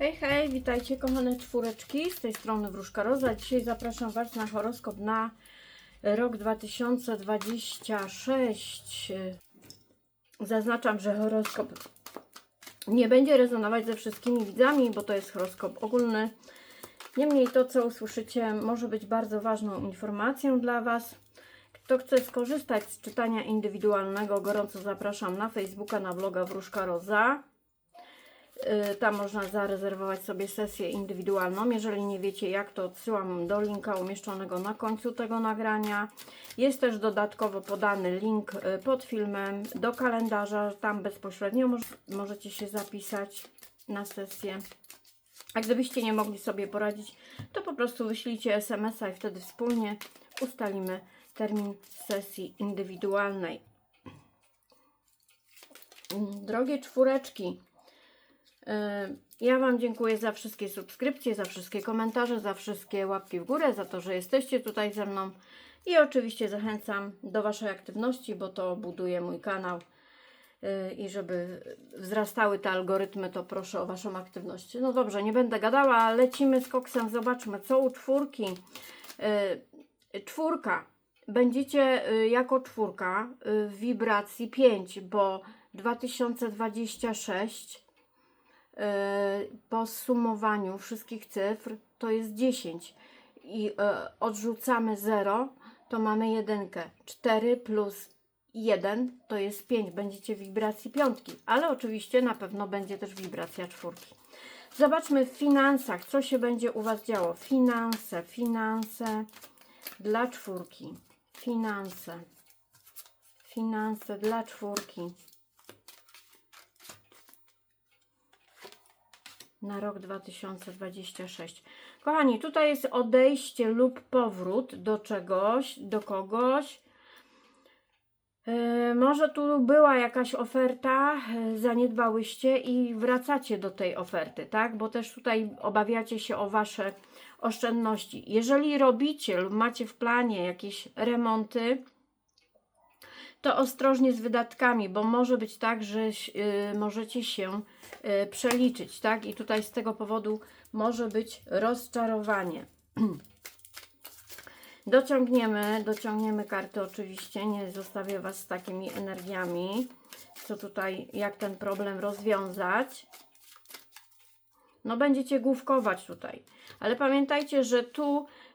Hej, hej, witajcie kochane czwóreczki, z tej strony Wróżka Roza. Dzisiaj zapraszam Was na horoskop na rok 2026. Zaznaczam, że horoskop nie będzie rezonować ze wszystkimi widzami, bo to jest horoskop ogólny. Niemniej to, co usłyszycie, może być bardzo ważną informacją dla Was. Kto chce skorzystać z czytania indywidualnego, gorąco zapraszam na Facebooka, na bloga Wróżka Roza. Y, Tam można zarezerwować sobie sesję indywidualną. Jeżeli nie wiecie jak, to odsyłam do linka umieszczonego na końcu tego nagrania. Jest też dodatkowo podany link y, pod filmem do kalendarza. Tam bezpośrednio moż- możecie się zapisać na sesję. A gdybyście nie mogli sobie poradzić, to po prostu wyślijcie SMS-a i wtedy wspólnie ustalimy termin sesji indywidualnej. Mm, Drogie czwóreczki, ja Wam dziękuję za wszystkie subskrypcje, za wszystkie komentarze, za wszystkie łapki w górę, za to, że jesteście tutaj ze mną i oczywiście zachęcam do Waszej aktywności, bo to buduje mój kanał y, i żeby wzrastały te algorytmy, to proszę o Waszą aktywność. No dobrze, nie będę gadała, lecimy z koksem, zobaczmy co u czwórki. Y, Czwórka. Będziecie y, jako czwórka y, w wibracji 5, bo 2026 y, po sumowaniu wszystkich cyfr to jest 10 i y, odrzucamy 0, to mamy jedynkę. 4 plus 1 to jest 5. Będziecie w wibracji piątki, ale oczywiście na pewno będzie też wibracja czwórki. Zobaczmy w finansach, co się będzie u Was działo. Finanse, finanse dla czwórki. Finanse. Finanse dla czwórki. Na rok 2026. Kochani, tutaj jest odejście lub powrót do czegoś, do kogoś. Yy, może tu była jakaś oferta, yy, zaniedbałyście i wracacie do tej oferty, tak? Bo też tutaj obawiacie się o wasze oszczędności. Jeżeli robicie lub macie w planie jakieś remonty, to ostrożnie z wydatkami, bo może być tak, że yy, możecie się yy, przeliczyć, tak? I tutaj z tego powodu może być rozczarowanie. Dociągniemy, dociągniemy karty oczywiście, nie zostawię Was z takimi energiami, co tutaj, jak ten problem rozwiązać. No będziecie główkować tutaj, ale pamiętajcie, że tu y,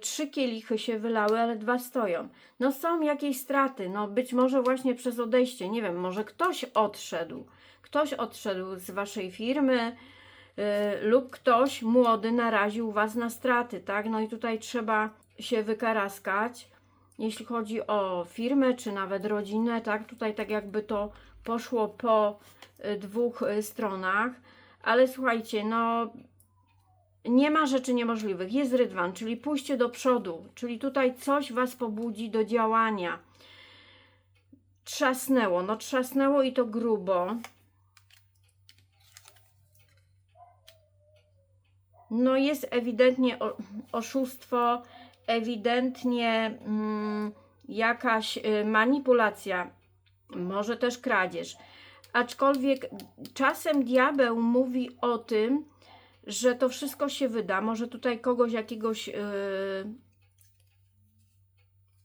trzy kielichy się wylały, ale dwa stoją. No są jakieś straty, no być może właśnie przez odejście, nie wiem, może ktoś odszedł, ktoś odszedł z Waszej firmy, y, lub ktoś młody naraził Was na straty, tak? No i tutaj trzeba się wykaraskać, jeśli chodzi o firmę, czy nawet rodzinę, tak? Tutaj tak jakby to poszło po y, dwóch stronach, ale słuchajcie, no nie ma rzeczy niemożliwych. Jest rydwan, czyli pójście do przodu, czyli tutaj coś Was pobudzi do działania. Trzasnęło, no trzasnęło i to grubo. No jest ewidentnie oszustwo, ewidentnie mm, jakaś y, manipulacja, może też kradzież. Aczkolwiek czasem diabeł mówi o tym, że to wszystko się wyda. Może tutaj kogoś jakiegoś yy,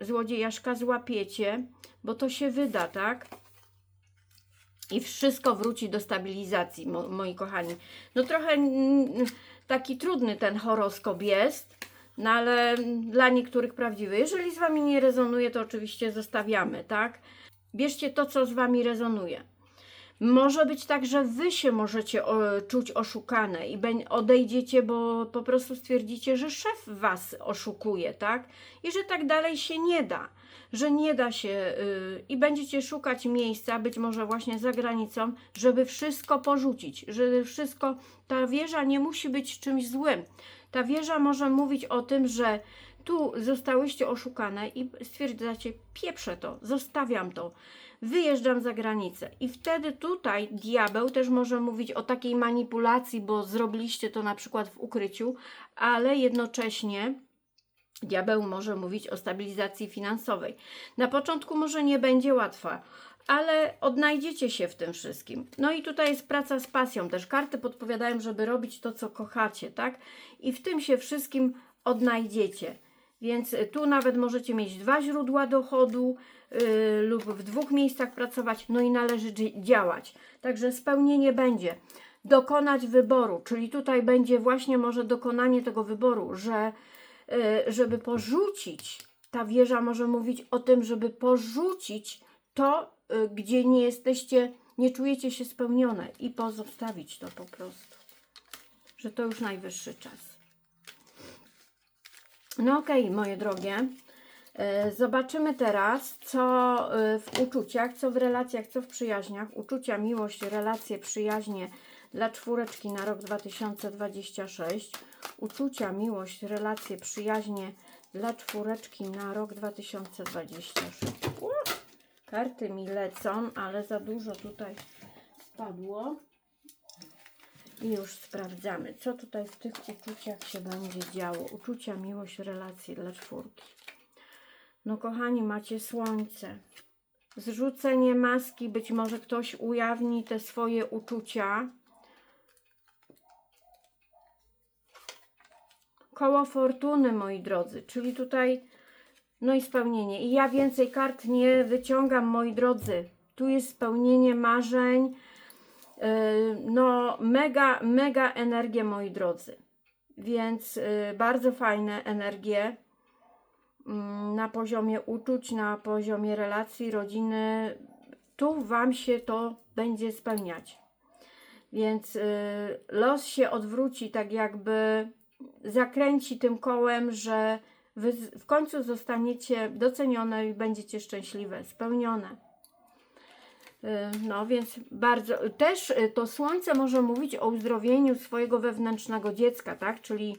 złodziejaszka złapiecie, bo to się wyda, tak? I wszystko wróci do stabilizacji, mo, moi kochani. No trochę taki trudny ten horoskop jest, no ale dla niektórych prawdziwy. Jeżeli z Wami nie rezonuje, to oczywiście zostawiamy, tak? Bierzcie to, co z Wami rezonuje. Może być tak, że Wy się możecie o, czuć oszukane i odejdziecie, bo po prostu stwierdzicie, że szef Was oszukuje, tak? I że tak dalej się nie da, że nie da się yy, i będziecie szukać miejsca, być może właśnie za granicą, żeby wszystko porzucić, żeby wszystko, ta wieża nie musi być czymś złym. Ta wieża może mówić o tym, że tu zostałyście oszukane i stwierdzacie, pieprzę to, zostawiam to, wyjeżdżam za granicę. I wtedy tutaj diabeł też może mówić o takiej manipulacji, bo zrobiliście to na przykład w ukryciu, ale jednocześnie Diabeł może mówić o stabilizacji finansowej. Na początku może nie będzie łatwa, ale odnajdziecie się w tym wszystkim. No i tutaj jest praca z pasją. Też karty podpowiadają, żeby robić to, co kochacie, tak? I w tym się wszystkim odnajdziecie. Więc y, tu nawet możecie mieć dwa źródła dochodu yy, lub w dwóch miejscach pracować, no i należy dzi- działać. Także spełnienie będzie. Dokonać wyboru, czyli tutaj będzie właśnie może dokonanie tego wyboru, że y, żeby porzucić, ta wieża może mówić o tym, żeby porzucić to, y, gdzie nie jesteście, nie czujecie się spełnione i pozostawić to po prostu. Że to już najwyższy czas. No okej, moje drogie. E, Zobaczymy teraz, co e, w uczuciach, co w relacjach, co w przyjaźniach. Uczucia, miłość, relacje, przyjaźnie dla czwóreczki na rok 2026. Uczucia, miłość, relacje, przyjaźnie dla czwóreczki na rok 2026. U, karty mi lecą, ale za dużo tutaj spadło. I już sprawdzamy, co tutaj w tych uczuciach się będzie działo. Uczucia, miłość, relacje dla czwórki. No kochani, macie słońce. Zrzucenie maski, być może ktoś ujawni te swoje uczucia. Koło fortuny, moi drodzy, czyli tutaj no i spełnienie. I ja więcej kart nie wyciągam, moi drodzy. Tu jest spełnienie marzeń, no mega, mega energie, moi drodzy. Więc yy, bardzo fajne energie mm, na poziomie uczuć, na poziomie relacji, rodziny. Tu Wam się to będzie spełniać. Więc yy, los się odwróci, tak jakby zakręci tym kołem, że Wy w końcu zostaniecie docenione i będziecie szczęśliwe, spełnione. Y, No więc bardzo, też y, to słońce może mówić o uzdrowieniu swojego wewnętrznego dziecka, tak? Czyli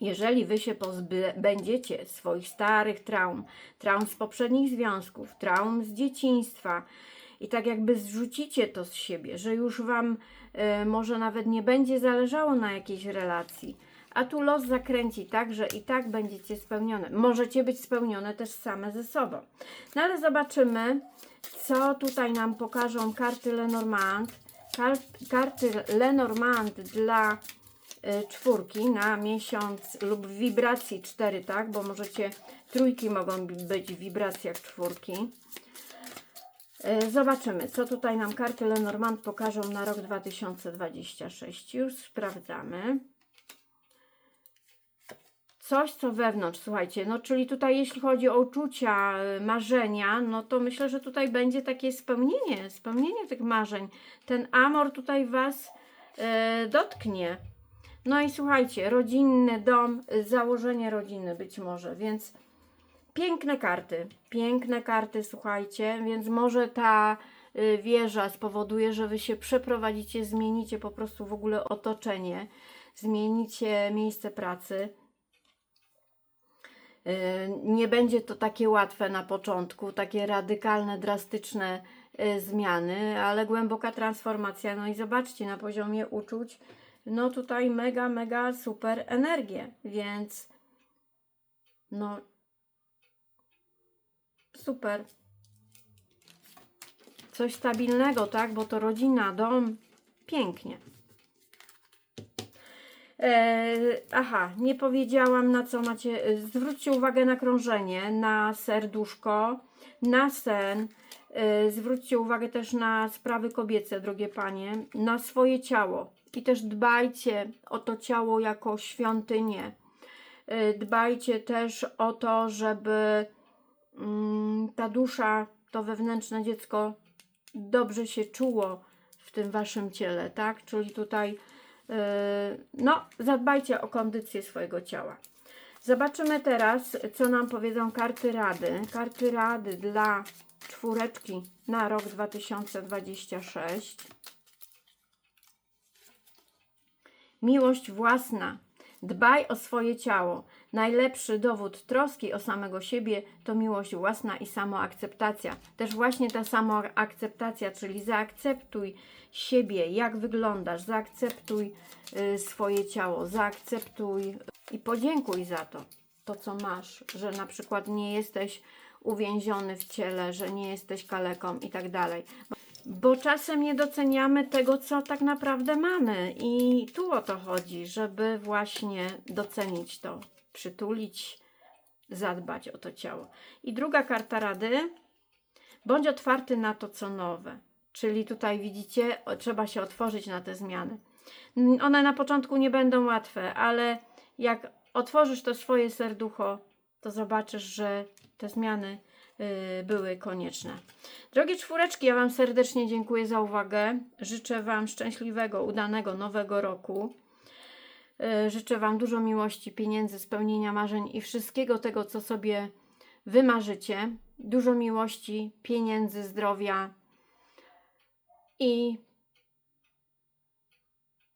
jeżeli wy się pozbędziecie swoich starych traum, traum z poprzednich związków, traum z dzieciństwa i tak jakby zrzucicie to z siebie, że już wam y, może nawet nie będzie zależało na jakiejś relacji, a tu los zakręci tak, że i tak będziecie spełnione. Możecie być spełnione też same ze sobą. No ale zobaczymy, co tutaj nam pokażą karty Lenormand. Kar karty Lenormand dla y, czwórki na miesiąc lub wibracji 4, tak? Bo możecie, trójki mogą być w wibracjach czwórki. Y, Zobaczymy, co tutaj nam karty Lenormand pokażą na rok 2026. Już sprawdzamy coś, co wewnątrz, słuchajcie, no czyli tutaj jeśli chodzi o uczucia, y, marzenia, no to myślę, że tutaj będzie takie spełnienie, spełnienie tych marzeń. Ten amor tutaj Was e, dotknie. No i słuchajcie, rodzinny dom, y, założenie rodziny być może, więc piękne karty, piękne karty, słuchajcie, więc może ta y, wieża spowoduje, że Wy się przeprowadzicie, zmienicie po prostu w ogóle otoczenie, zmienicie miejsce pracy. Y, Nie będzie to takie łatwe na początku, takie radykalne, drastyczne y, zmiany, ale głęboka transformacja. No i zobaczcie, na poziomie uczuć, no tutaj mega, mega super energię, więc no super. Coś stabilnego, tak? Bo to rodzina, dom, pięknie. E, aha, nie powiedziałam na co macie. e, Zwróćcie uwagę na krążenie, na serduszko, na sen. E, zwróćcie uwagę też na sprawy kobiece, drogie panie, na swoje ciało. I też dbajcie o to ciało jako świątynię. Dbajcie też o to, żeby mm, ta dusza, to wewnętrzne dziecko dobrze się czuło w tym waszym ciele, tak? Czyli tutaj no, zadbajcie o kondycję swojego ciała. Zobaczymy teraz, co nam powiedzą karty rady. Karty rady dla czwóreczki na rok 2026. Miłość własna. Dbaj o swoje ciało. Najlepszy dowód troski o samego siebie to miłość własna i samoakceptacja. Też właśnie ta samoakceptacja, czyli zaakceptuj siebie, jak wyglądasz, zaakceptuj y, swoje ciało, zaakceptuj i podziękuj za to, to co masz, że na przykład nie jesteś uwięziony w ciele, że nie jesteś kaleką i tak dalej. Bo czasem nie doceniamy tego, co tak naprawdę mamy. I tu o to chodzi, żeby właśnie docenić to, przytulić, zadbać o to ciało. I druga karta rady. Bądź otwarty na to, co nowe. Czyli tutaj widzicie, trzeba się otworzyć na te zmiany. One na początku nie będą łatwe, ale jak otworzysz to swoje serducho, to zobaczysz, że te zmiany były konieczne. Drogie czwóreczki, ja Wam serdecznie dziękuję za uwagę. Życzę Wam szczęśliwego, udanego nowego roku. Y, Życzę Wam dużo miłości, pieniędzy, spełnienia marzeń i wszystkiego tego, co sobie wymarzycie. Dużo miłości, pieniędzy, zdrowia i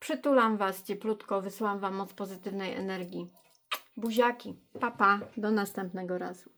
przytulam Was cieplutko, wysyłam Wam moc pozytywnej energii. Buziaki, papa, do następnego razu.